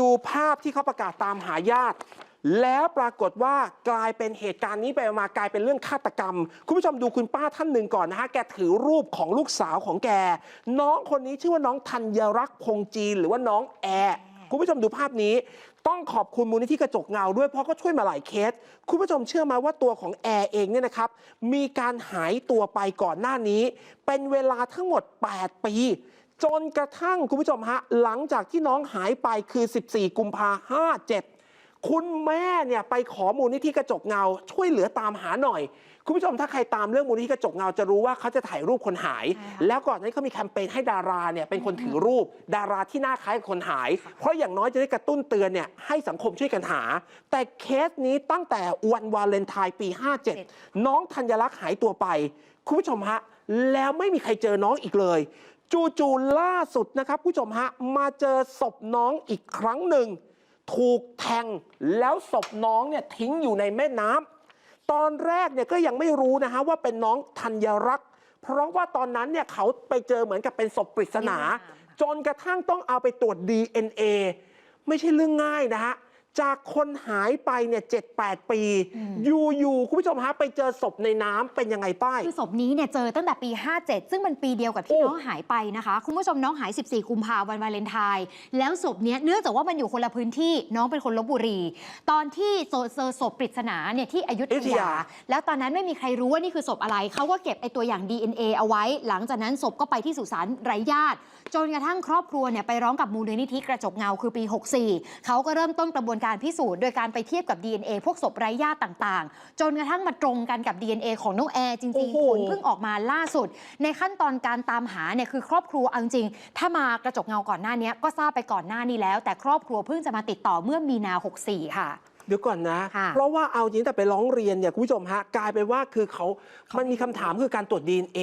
ดูภาพที่เขาประกาศตามหาญาติ แล้วปรากฏว่ากลายเป็นเหตุการณ์นี้ไปมากลายเป็นเรื่องฆาตกรรม คุณผู้ชมดูคุณป้าท่านหนึ่งก่อนนะฮะ แกถือรูปของลูกสาวของแก น้องคนนี้ชื่อว่าน้องธัญรักษ์พงจีนหรือว่าน้องแอร์คุณผู้ชมดูภาพนี้ต้องขอบคุณมูลนิธิกระจกเงาด้วยเพราะก็ช่วยมาหลายเคส คุณผู้ชมเชื่อไหมว่าตัวของแอร์เองเนี่ยนะครับ มีการหายตัวไปก่อนหน้านี้ เป็นเวลาทั้งหมด 8 ปี จนกระทั่งคุณผู้ชมฮะ หลังจากที่น้องหายไปคือ 14 กุมภาห้าเจ็ดคุณแม่เนี่ยไปขอมูลนิธิกระจกเงา ช่วยเหลือตามหาหน่อย คุณผู้ชมถ้าใครตามเรื่องมูลนิธิกระจกเงาจะรู้ว่าเขาจะถ่ายรูปคนหายใช่ค่ะแล้วก่อนหนานี้เขามีแคมเปญให้ดาราเนี่ยเป็นคนถือรูป ดาราที่หน้าคล้ายกับคนหาย เพราะอย่างน้อยจะได้กระตุ้นเตือนเนี่ยให้สังคมช่วยกันหา แต่เคสนี้ตั้งแต่วันวาเลนไทน์ปี 57 น้องธัญลักษณ์หายตัวไป คุณผู้ชมฮะแล้วไม่มีใครเจอน้องอีกเลย จู่ๆล่าสุดนะครับผู้ชมฮะมาเจอศพน้องอีกครั้งหนึ่ง ถูกแทงแล้วศพน้องเนี่ยทิ้งอยู่ในแม่น้ำตอนแรกเนี่ยก็ยังไม่รู้นะฮะว่าเป็นน้องธัญรักษ์เพราะว่าตอนนั้นเนี่ยเขาไปเจอเหมือนกับเป็นศพปริศนา จนกระทั่งต้องเอาไปตรวจ DNA ไม่ใช่เรื่องง่ายนะฮะ จากคนหายไปเนี่ยเจ็ดแปดปี อยู่ๆคุณผู้ชมฮะไปเจอศพในน้ำเป็นยังไงป้ายคือศพนี้เนี่ยเจอตั้งแต่ปี 57 ซึ่งมันปีเดียวกับที่โอ้น้องหายไปนะคะ คุณผู้ชมน้องหาย 14 กุมภาพันธ์วันวาเลนไทน์แล้วศพเนี้ยเนื่องจากว่ามันอยู่คนละพื้นที่น้องเป็นคนลบบุรี ตอนที่เจอเจอศพปริศนาเนี่ยที่อยุธอยุธยายา แล้วตอนนั้นไม่มีใครรู้ว่านี่คือศพอะไรเขาก็เก็บไอตัวอย่าง DNA เอาไว้ หลังจากนั้นศพก็ไปที่สุสานไร้ญาติจนกระทั่งครอบครัวเนี่ยไปร้องกับมูลนิธิกระจกเงาคือปี 64เขาก็เริ่มต้นกระบวนการพิสูจน์โดยการไปเทียบกับ DNA พวกศพไร้ญาติต่างๆ จนกระทั่งมาตรงกันกับ DNA ของน้องแอร์จริงๆผลเพิ่งออกมาล่าสุด ในขั้นตอนการตามหาเนี่ยคือครอบครัวเอาจริง ถ้ามากระจกเงาก่อนหน้านี้ก็ทราบไปก่อนหน้านี้แล้ว แต่ครอบครัวเพิ่งจะมาติดต่อเมื่อมีนา 64 ค่ะ เดี๋ยวก่อนนะ ค่ะเพราะว่าเอาจริงแต่ไปร้องเรียนเนี่ยคุณผู้ชมฮะกลายเป็นว่าคือเขามันมีคำถามคือการตรวจ DNA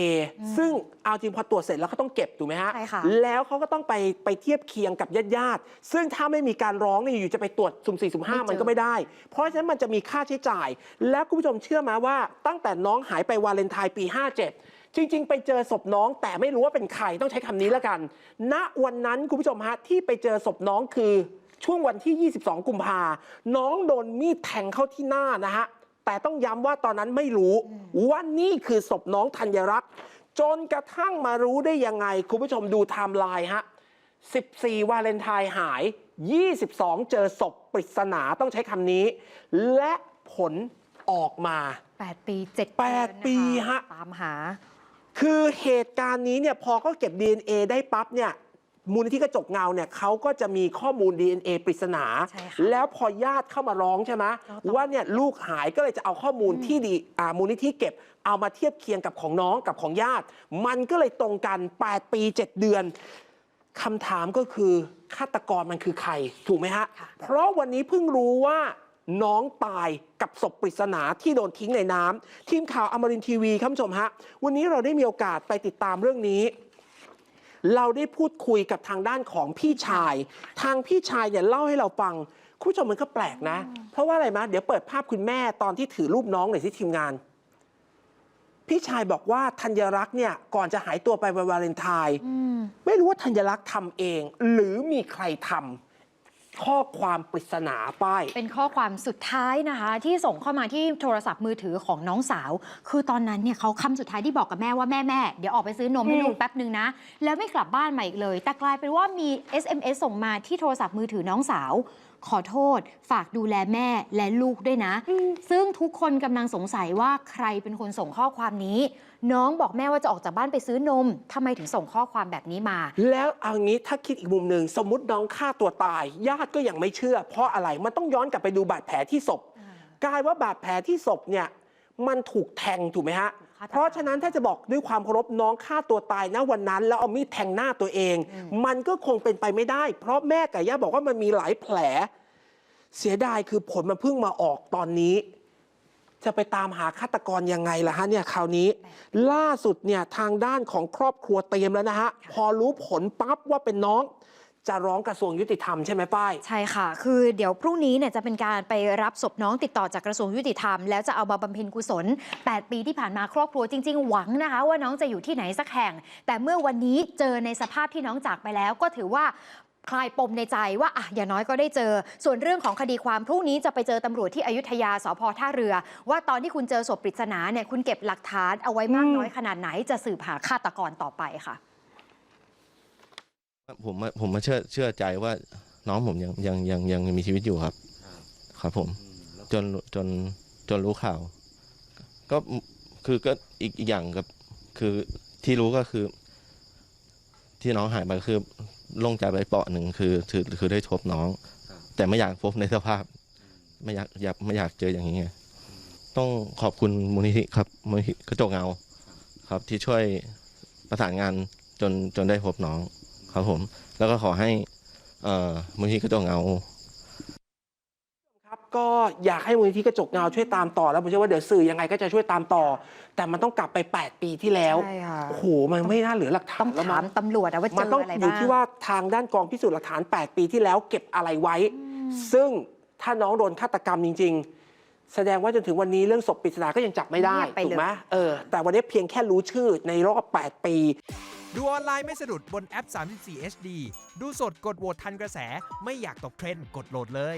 ซึ่งเอาจริงพอตรวจเสร็จแล้วเขาต้องเก็บถูกไหมฮะใช่ค่ะ แล้วเขาก็ต้องไปไปเทียบเคียงกับญาติญาติๆซึ่งถ้าไม่มีการร้องเนี่ยอยู่จะไปตรวจสุ่มสี่สุ่มห้ามันก็ไม่ได้ เพราะฉะนั้นมันจะมีค่าใช้จ่าย แล้วคุณผู้ชมเชื่อไหมว่า ตั้งแต่น้องหายไปวาเลนไทน์ปี 57 จริง ๆ ไปเจอศพน้องแต่ไม่รู้ว่าเป็นใครต้องใช้คำนี้แล้วกัน ณวันนั้นคุณผู้ชมฮะที่ไปเจอศพน้องคือ ช่วงวันที่ 22 กุมภาน้องโดนมีดแทงเข้าที่หน้านะฮะ แต่ต้องย้ำว่าตอนนั้นไม่รู้ว่านี่คือศพน้องธัญรักษ์จนกระทั่งมารู้ได้ยังไง คุณผู้ชมดูไทม์ไลน์ฮะ 14 วาเลนไทน์หาย 22 เจอศพปริศนาต้องใช้คำนี้ และผลออกมา 8 ปี7แปดปีฮะตามหา คือเหตุการณ์นี้เนี่ยพอเขาเก็บ DNA ได้ปั๊บเนี่ย มูลนิธิกระจกเงาเนี่ยเขาก็จะมีข้อมูล DNA ปริศนา ใช่ค่ะแล้วพอญาติเข้ามาร้องใช่ไหมก็ต้องว่าเนี่ยลูกหายก็เลยจะเอาข้อมูลที่ดีอ่ามูลนิธิเก็บ เอามาเทียบเคียงกับของน้องกับของญาติ มันก็เลยตรงกัน 8 ปี 7 เดือนคำถามก็คือฆาตกรมันคือใคร ถูกไหมฮะ ค่ะ เพราะวันนี้เพิ่งรู้ว่าน้องตายกับศพปริศนาที่โดนทิ้งในน้ำทีมข่าวอมรินทร์ทีวีครับผู้ชมฮะวันนี้เราได้มีโอกาสไปติดตามเรื่องนี้ เราได้พูดคุยกับทางด้านของพี่ชาย ทางพี่ชายเนี่ยเล่าให้เราฟัง คุณผู้ชมมันก็แปลกนะ เพราะว่าอะไรมะเดี๋ยวเปิดภาพคุณแม่ตอนที่ถือรูปน้องหน่อยที่ทีมงาน พี่ชายบอกว่าธัญรักษ์เนี่ยก่อนจะหายตัวไปวันวาเลนไทน์อืมไม่รู้ว่าธัญลักษณ์ทำเอง หรือมีใครทำ ข้อความปริศนาป้าย เป็นข้อความสุดท้ายนะคะ ที่ส่งเข้ามาที่โทรศัพท์มือถือของน้องสาว คือตอนนั้นเนี่ยเขาคำสุดท้ายที่บอกกับแม่ว่าแม่แม่เดี๋ยวออกไปซื้อนมให้ลูกแป๊บหนึ่งนะ แล้วไม่กลับบ้านมาอีกเลย แต่กลายเป็นว่ามี SMS ส่งมาที่โทรศัพท์มือถือน้องสาว ขอโทษ ฝากดูแลแม่และลูกด้วยนะ ซึ่งทุกคนกำลังสงสัยว่าใครเป็นคนส่งข้อความนี้ น้องบอกแม่ว่าจะออกจากบ้านไปซื้อนมทำไมถึงส่งข้อความแบบนี้มา แล้วเอางี้ถ้าคิดอีกมุมหนึ่งสมมติน้องฆ่าตัวตาย ญาติก็ยังไม่เชื่อ เพราะอะไรมันต้องย้อนกลับไปดูบาดแผลที่ศพกลายว่าบาดแผลที่ศพเนี่ยมันถูกแทงถูกไหมฮะฆาตกรรมเพราะฉะนั้นถ้าจะบอกด้วยความเคารพน้องฆ่าตัวตายนะวันนั้น แล้วเอามีดแทงหน้าตัวเอง มันก็คงเป็นไปไม่ได้ เพราะแม่กับย่าบอกว่ามันมีหลายแผล เสียดายคือผลมันเพิ่งมาออกตอนนี้ จะไปตามหาฆาตกรยังไงล่ะฮะเนี่ยคราวนี้ ล่าสุดเนี่ยทางด้านของครอบครัวเตรียมแล้วนะฮะพอรู้ผลปั๊บว่าเป็นน้องจะร้องกระทรวงยุติธรรมใช่ไหมป้าย ใช่ค่ะ คือเดี๋ยวพรุ่งนี้เนี่ยจะเป็นการไปรับศพน้องติดต่อจากกระทรวงยุติธรรม แล้วจะเอามาบำเพ็ญกุศล 8 ปีที่ผ่านมาครอบครัวจริง ๆ หวังนะคะว่าน้องจะอยู่ที่ไหนสักแห่ง แต่เมื่อวันนี้เจอในสภาพที่น้องจากไปแล้ว ก็ถือว่า คลายปมในใจว่าอะอย่างน้อยก็ได้เจอ ส่วนเรื่องของคดีความพรุ่งนี้จะไปเจอตำรวจที่อยุธยาสพท่าเรือ ว่าตอนที่คุณเจอศพปริศนาเนี่ยคุณเก็บหลักฐานเอาไว้มากอืมน้อยขนาดไหนจะสืบหาฆาตกรต่อไปค่ะผมมาผมมาเชื่อเชื่อใจว่าน้องผมยังยังยังยังมีชีวิตอยู่ครับ ครับผม จนจนจนรู้ข่าว ก็คือก็อีกอีกอย่างกับ คือที่รู้ก็คือ ที่น้องหายไปก็คือโลงใจไปเปาะหนึ่งคือคือคือได้พบน้อง แต่ไม่อยากพบในสภาพ ไม่อยากอยากไม่อยากเจออย่างนี้ไงต้องขอบคุณมูลนิธิครับมูลนิธิกระจกเงาครับที่ช่วยประสานงานจนจนได้พบน้องครับผม แล้วก็ขอให้เอ่อมูลนิธิกระจกเงาครับ ก็อยากให้มูลนิธิกระจกเงาช่วยตามต่อ แล้วผมเชื่อว่าเดี๋ยวสื่อยังไงก็จะช่วยตามต่อ แต่มันต้องกลับไป 8 ปีที่แล้วใช่ค่ะ โอ้โหมันไม่น่าเหลือหลักฐาต้อนงแล้วถามั้มง ตำรวจอะว่าเจมันอต้องอะไรอยู่บ้าง ที่ว่าทางด้านกองพิสูจน์หลักฐาน 8 ปีที่แล้วเก็บอะไรไว้ ซึ่งถ้าน้องโดนฆาตกรรมจริง ๆ แสดงว่าจนถึงวันนี้เรื่องศพปริศนาก็ยังจับไม่ได้เงียบไปเลย ถูกไหมเออแต่วันนี้เพียงแค่รู้ชื่อในรอบ 8 ปี ดูออนไลน์ไม่สะดุดบนแอป 34 HD ดูสดกดโหวตทันกระแส ไม่อยากตกเทรนด์กดโหลดเลย